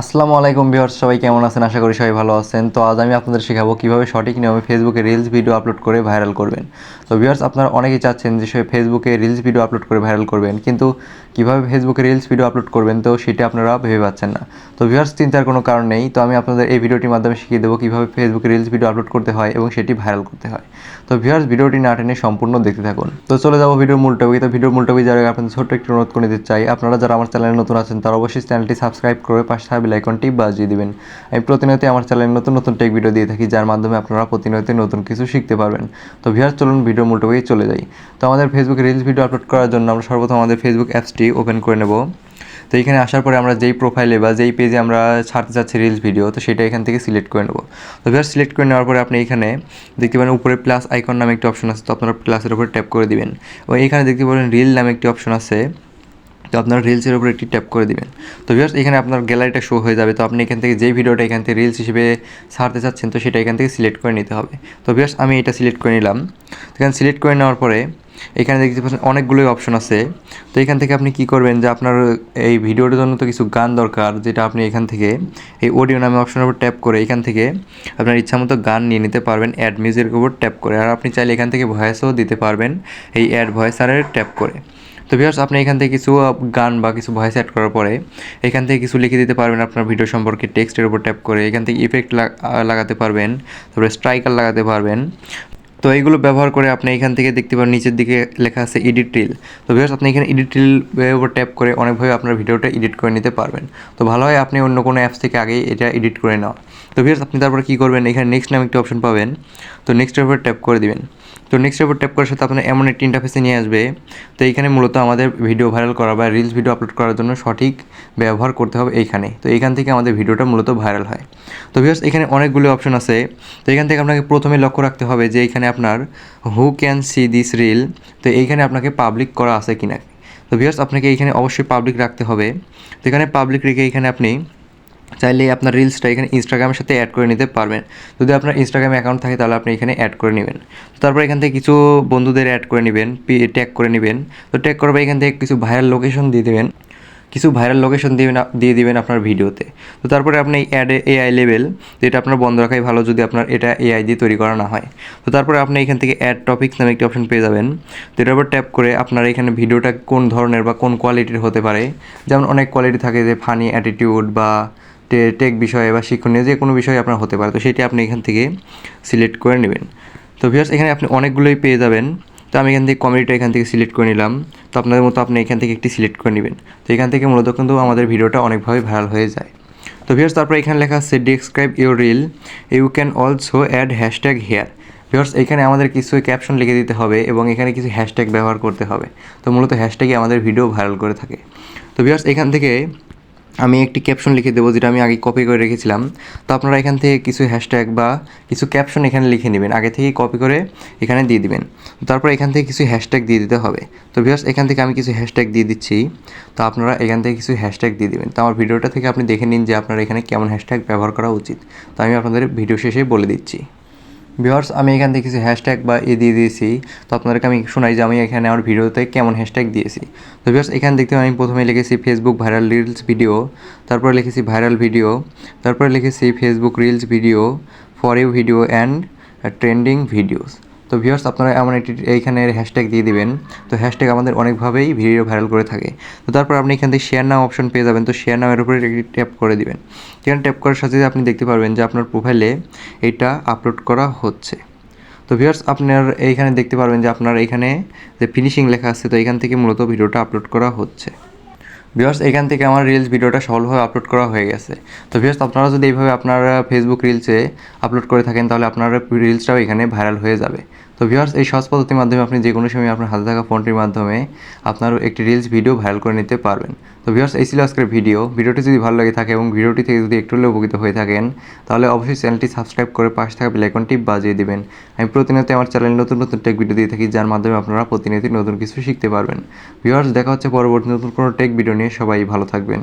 আসসালামু আলাইকুম ভিউয়ার্স, সবাই কেমন আছেন? আশা করি সবাই ভালো আছেন। তো আজ আমি আপনাদের শেখাবো কীভাবে সঠিক নিয়মে ফেসবুকে রিলস ভিডিও আপলোড করে ভাইরাল করবেন। তো ভিউয়ার্স, আপনারা অনেকেই চাচ্ছেন যে সে ফেসবুকে রিলস ভিডিও আপলোড করে ভাইরাল করবেন, কিন্তু কীভাবে ফেসবুকে রিলস ভিডিও আপলোড করবেন তো সেটা আপনারা ভেবে পাচ্ছেন না। তো ভিউয়ার্স, চিন্তার কোনো কারণ নেই। তো আমি আপনাদের এই ভিডিওটির মাধ্যমে শিখিয়ে দেবো কীভাবে ফেসবুকে রিলস ভিডিও আপলোড করতে হয় এবং সেটি ভাইরাল করতে হয়। তো ভিউয়ার্স, ভিডিওটি না টেনে সম্পূর্ণ দেখতে থাকুন। তো চলে যাব ভিডিওর মূল টপিক তো ভিডিওর মূল টপিক যারা আপনাদের ছোট্ট একটু অনুরোধ করে দিতে চাই। আপনারা যারা আমার চ্যানেলে নতুন আছেন, তারা অবশ্যই চ্যানেলটি সাবস্ক্রাইব করে পাশে বেল আইকনটি বাজিয়ে দিবেন। আমি প্রতিনিয়ত আমার চ্যানেলে নতুন নতুন টেক ভিডিও দিয়ে থাকি, যার মাধ্যমে আপনারা প্রতিনিয়ত নতুন কিছু শিখতে পারবেন। তো ভিউয়ার্স চলুন ভিডিও টপিকে চলে যাই। তো আমাদের ফেসবুকে রিলস ভিডিও আপলোড করার জন্য আমরা সর্বপ্রথম আমাদের ফেসবুক অ্যাপসটি ওপেন করে নেব। তো এখানে আসার পরে আমরা যেই প্রোফাইলে বা যেই পেজে আমরা ছাড়তে চাচ্ছি রিলস ভিডিও তো সেটা এখান থেকে সিলেক্ট করে নেব। তো ভিউয়ার সিলেক্ট করে নেওয়ার পরে আপনি এখানে দেখতে পারেন উপরে প্লাস আইকন নামে একটি অপশন আছে, তো আপনারা প্লাসের উপরে ট্যাপ করে দিবেন। এবং এখানে দেখতে পারেন রিল নামে একটি অপশন আছে। তো আপনার রিলসের উপরে একটি ট্যাপ করে দিবেন। তো ভিউয়ার্স এখানে আপনার গ্যালারিটা শো হয়ে যাবে। তো আপনি এখান থেকে যে ভিডিওটা এখান থেকে রিলস হিসেবে ছাড়তে চাচ্ছেন, তো সেটা এখান থেকে সিলেক্ট করে নিতে হবে। তো ভিউয়ার্স আমি এটা সিলেক্ট করে নিলাম। তো এখানে সিলেক্ট করে নেওয়ার পরে, এখানে দেখতে পাচ্ছেন অনেকগুলোই অপশন আছে। তো এখান থেকে আপনি কি করবেন যে আপনার এই ভিডিওর জন্য তো কিছু গান দরকার, যেটা আপনি এখান থেকে এই অডিও নামে অপশনের উপর ট্যাপ করে এখান থেকে আপনার ইচ্ছা মতো গান নিয়ে নিতে পারবেন। অ্যাড মিউজিকের উপর ট্যাপ করে। আর আপনি চাইলে এখান থেকে ভয়েসও দিতে পারবেন, এই অ্যাড ভয়েসারের ট্যাপ করে। তো ভিউয়ার্স আপনি এখান থেকে কিছু গান বা কিছু ভয়েস অ্যাড করার পরে, এখান থেকে কিছু লিখে দিতে পারবেন আপনার ভিডিও সম্পর্কে টেক্সটের উপর ট্যাপ করে, এখান থেকে ইফেক্ট লাগাতে পারবেন, তারপরে স্ট্রাইকার লাগাতে পারবেন। তো এইগুলো ব্যবহার করে আপনি এখান থেকে দেখতে পারেন, নিচের দিকে লেখা আছে এডিট রিল তো ভিউয়ার্স আপনি এখানে এডিট রিল উপর ট্যাপ করে অনেকভাবে আপনার ভিডিওটা এডিট করে নিতে পারবেন। তো ভালো হয় আপনি অন্য কোনো অ্যাপস থেকে আগেই এটা এডিট করে নেওয়া তো ভিউয়ার্স আপনি তারপর কী করবেন? এখানে নেক্সট নামে একটি অপশন পাবেন। তো নেক্সটের উপর ট্যাপ করে দিবেন। তো নেক্সটের উপর ট্যাপ করার সাথে আপনার এমন একটি ইন্টারফেসে নিয়ে আসবে। তো এইখানে মূলত আমাদের ভিডিও ভাইরাল করা বা রিলস ভিডিও আপলোড করার জন্য সঠিক ব্যবহার করতে হবে এইখানে। তো এইখান থেকে আমাদের ভিডিওটা মূলত ভাইরাল হয়। তো ভিউয়ার্স এখানে অনেকগুলো অপশন আছে। তো এখান থেকে আপনাকে প্রথমে লক্ষ্য রাখতে হবে যে এখানে আপনার who can see this reel তো এইখানে আপনাকে পাবলিক করা আছে কিনা? তো ভিউয়ার্স আপনাকে এইখানে অবশ্যই পাবলিক রাখতে হবে। তো এখানে পাবলিক রেখে এখানে আপনি চাইলে আপনার রিলসটা এখানে ইনস্টাগ্রামের সাথে অ্যাড করে নিতে পারবেন। যদি আপনার ইনস্টাগ্রাম অ্যাকাউন্ট থাকে, তাহলে আপনি এখানে অ্যাড করে নেবেন। তারপর এখান থেকে কিছু বন্ধুদের অ্যাড করে নেবেন ট্যাগ করে নেবেন। তো ট্যাগ করবে এখান থেকে কিছু ভাইরাল লোকেশন দিয়ে দেবেন। কিছু ভাইরাল লোকেশন দিবেন দিয়ে দিবেন আপনার ভিডিওতে। তো তারপরে আপনি অ্যাড এআই লেভেল যেটা আপনার বন্ধ রাখাই ভালো যদি আপনার এটা এআই দিয়ে তৈরি করা না হয়। তো তারপরে আপনি এখান থেকে অ্যাড টপিক্স নামে একটি অপশন পেয়ে যাবেন। তো এটার উপর ট্যাপ করে আপনার এখানে ভিডিওটা কোন ধরনের বা কোন কোয়ালিটির হতে পারে। যেমন অনেক কোয়ালিটি থাকে যে ফানি অ্যাটিটিউড বা টেক বিষয়ে বা শিক্ষণীয় যে কোনো বিষয়ে আপনার হতে পারে। তো সেটি আপনি এখান থেকে সিলেক্ট করে নেবেন। তো ভিউয়ার্স এখানে আপনি অনেকগুলোই পেয়ে যাবেন। তো আমি এখান থেকে কমেডিটা এখান থেকে সিলেক্ট করে নিলাম। তো আপনাদের মতো আপনি এখান থেকে একটি সিলেক্ট করে নেবেন। তো এখান থেকে মূলত কিন্তু আমাদের ভিডিওটা অনেকভাবে ভাইরাল হয়ে যায়। তো ভিউয়ার্স তারপরে এখানে লেখা আছে describe your reel you can also add hashtag here viewers এখানে আমাদের কিছু ক্যাপশন লিখে দিতে হবে এবং এখানে কিছু হ্যাশট্যাগ ব্যবহার করতে হবে। তো মূলত হ্যাশট্যাগে আমাদের ভিডিও ভাইরাল করে থাকে। তো ভিউয়ার্স এখান থেকে আমি একটি ক্যাপশন লিখে দেবো যেটা আমি আগে কপি করে রেখেছিলাম। তো আপনারা এখান থেকে কিছু হ্যাশট্যাগ বা কিছু ক্যাপশন এখানে লিখে নেবেন। আগে থেকেই কপি করে এখানে দিয়ে দিবেন। তারপর এখান থেকে কিছু হ্যাশট্যাগ দিয়ে দিতে হবে। তো ভিউয়ার্স এখান থেকে আমি কিছু হ্যাশট্যাগ দিয়ে দিচ্ছি। তো আপনারা এখান থেকে কিছু হ্যাশট্যাগ দিয়ে দিবেন। তো আমার ভিডিওটা থেকে আপনি দেখে নিন যে আপনার এখানে কেমন হ্যাশট্যাগ ব্যবহার করা উচিত। তো আমি আপনাদের ভিডিও শেষে বলে দিচ্ছি। ভিউয়ার্স, আমি এখান থেকে কিছু হ্যাশট্যাগ বা এ দিয়ে দিয়েছি। তো আপনাদেরকে আমি শোনাই যে আমি এখানে আমার ভিডিওতে কেমন হ্যাশট্যাগ দিয়েছি। তো ভিওয়ার্স এখানে দেখতে আমি প্রথমে লিখেছি ফেসবুক ভাইরাল রিলস ভিডিও তারপরে লিখেছি ভাইরাল ভিডিও তারপরে লিখেছি Facebook reels video for you video and trending videos তো ভিউয়ার্স আপনারা এমন একটি এইখানে হ্যাশট্যাগ দিয়ে দিবেন। তো হ্যাশট্যাগ আমাদের অনেকভাবেই ভিডিও ভাইরাল করে থাকে। তো তারপর আপনি এখান থেকে শেয়ার নাম অপশন পেয়ে যাবেন। তো শেয়ার নামের উপরে একটি ট্যাপ করে দিবেন। এখানে ট্যাপ করার সাথে সাথে আপনি দেখতে পারবেন যে আপনার প্রোফাইলে এটা আপলোড করা হচ্ছে। তো ভিউয়ার্স আপনার এইখানে দেখতে পারবেন যে আপনার এখানে যে ফিনিশিং লেখা আছে, তো এখান থেকে মূলত ভিডিওটা আপলোড করা হচ্ছে। ভিউয়ার্স এখান থেকে আমার রিলস ভিডিওটা সফলভাবে আপলোড করা হয়ে গেছে। তো ভিউয়ার্স আপনারা যদি এইভাবে আপনারা ফেসবুক রিলসে আপলোড করে থাকেন, তাহলে আপনার রিলসটাও এখানে ভাইরাল হয়ে যাবে। তো ভিউয়ার্স, এই সহজ পদ্ধতির মাধ্যমে আপনি যে কোনো সময় আপনার হাতে থাকা ফোনটির মাধ্যমে আপনার একটি রিলস ভিডিও ভাইরাল করে নিতে পারবেন। তো ভিউয়ার্স, এই ছিল আজকের ভিডিও ভিডিওটি যদি ভালো লাগে থাকে এবং ভিডিওটি থেকে যদি একটু হলেও উপকৃত হয়ে থাকেন, তাহলে অবশ্যই চ্যানেলটি সাবস্ক্রাইব করে পাশে থাকা বেলাইকনটি বাজিয়ে দিবেন। আমি প্রতিনিয়ত আমার চ্যানেলে নতুন নতুন টেক ভিডিও দিয়ে থাকি, যার মাধ্যমে আপনারা প্রতিনিয়ত নতুন কিছু শিখতে পারবেন। ভিউয়ার্স, দেখা হচ্ছে পরবর্তী নতুন কোনো টেক ভিডিও নিয়ে। সবাই ভালো থাকবেন।